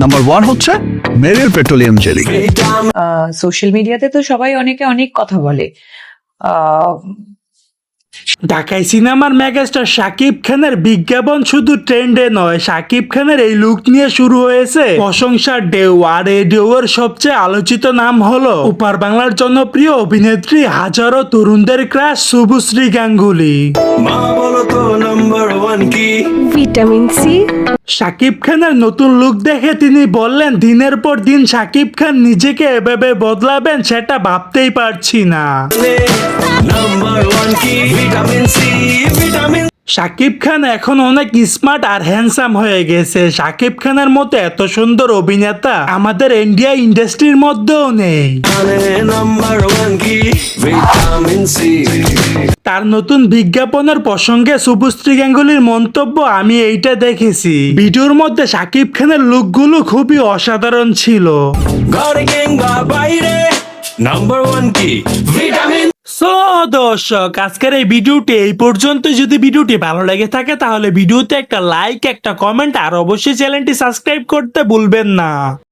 Number one হচ্ছে মেরিল petroleum jelly social মিডিয়াতে তো সবাই অনেকে অনেক কথা বলে। ঢাকায় সিনেমার মেগাস্টার শাকিব খানের বিজ্ঞাপন শুধু ট্রেন্ডে নয় শাকিব খানের এই লুক নিয়ে শুরু হয়েছে। প্রশংসার ঢেউ আর এই ঢেউয়ের সবচেয়ে আলোচিত নাম হলো উপার বাংলার জনপ্রিয় অভিনেত্রী হাজারো তরুণদের ক্রাশ শুভশ্রী গাঙ্গুলি। মা বলো তো নাম্বার ওয়ান কি? Vitamin C. শাকিব খানের নতুন লুক দেখে তিনি বললেন দিনের পর দিন শাকিব খান নিজেকে এভাবে বদলাবেন সেটা ভাবতেই পারছি না। নাম্বার ওয়ান কি vitamin C vitamin Shakib Khan এখন অনেক স্মার্ট আর হ্যান্ডসাম হয়ে গেছে। শাকিব খানের মতো এত সুন্দর অভিনেতা আমাদের ইন্ডিয়া ইন্ডাস্ট্রির মধ্যেও নেই। তার নতুন বিজ্ঞাপনের প্রসঙ্গে শুভশ্রী গাঙ্গুলির মন্তব্য আমি এইটা দেখেছি। ভিডিওর মধ্যে শাকিব খানের লুকগুলো খুবই অসাধারণ ছিল। ঘরে কিংবা বাইরে নাম্বার ওয়ান কি? ভিটামিন সো দর্শক আজকের এই ভিডিওটি এই পর্যন্ত। যদি ভিডিওটি ভালো লেগে থাকে তাহলে ভিডিওতে একটা লাইক একটা কমেন্ট আর অবশ্যই চ্যানেলটি সাবস্ক্রাইব করতে ভুলবেন না।